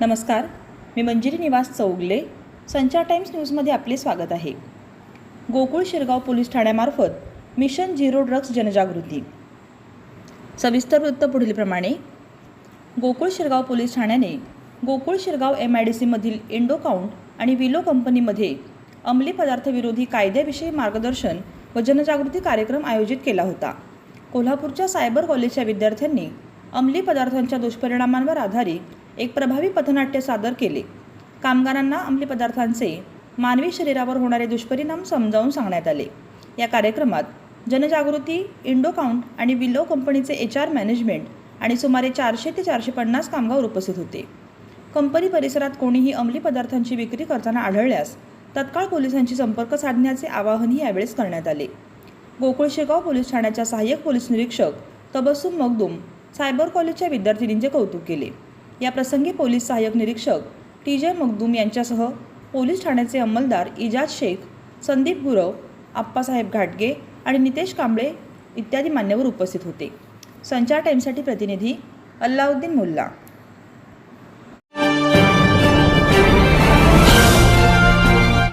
नमस्कार मी मंजिरी निवास चौगले संचार टाइम्स न्यूजमध्ये आपले स्वागत आहे. गोकुळ शिरगाव पोलीस ठाण्यामार्फत मिशन झिरो ड्रग्ज जनजागृती. सविस्तर वृत्त पुढीलप्रमाणे Gokul Shirgaon police ठाण्याने Gokul Shirgaon M I D सीमधील Indo Count आणि विलो कंपनीमध्ये अंमली पदार्थविरोधी कायद्याविषयी मार्गदर्शन व जनजागृती कार्यक्रम आयोजित केला होता. कोल्हापूरच्या सायबर कॉलेजच्या विद्यार्थ्यांनी अंमली पदार्थांच्या दुष्परिणामांवर आधारित एक प्रभावी पथनाट्य सादर केले. कामगारांना अंमली पदार्थांचे मानवी शरीरावर होणारे दुष्परिणाम समजावून सांगण्यात आले. या कार्यक्रमात जनजागृती इंडोकाउंट आणि विलो कंपनीचे एच आर मॅनेजमेंट आणि सुमारे चारशे ते चारशे पन्नास कामगार उपस्थित होते. कंपनी परिसरात कोणीही अंमली पदार्थांची विक्री करताना आढळल्यास तत्काळ पोलिसांशी संपर्क साधण्याचे आवाहनही यावेळेस करण्यात आले. गोकुळ शेगाव पोलीस ठाण्याच्या सहाय्यक पोलीस निरीक्षक तबस्सुम मगदूम सायबर कॉलेजच्या विद्यार्थिनींचे कौतुक केले. याप्रसंगी पोलीस सहाय्यक निरीक्षक टी जे मकदूम यांच्यासह पोलीस ठाण्याचे अंमलदार इजाज शेख संदीप गुरव आप्पासाहेब घाटगे आणि नितेश कांबळे इत्यादी मान्यवर उपस्थित होते. संचार टाईमसाठी प्रतिनिधी अल्लाउद्दीन मुल्ला.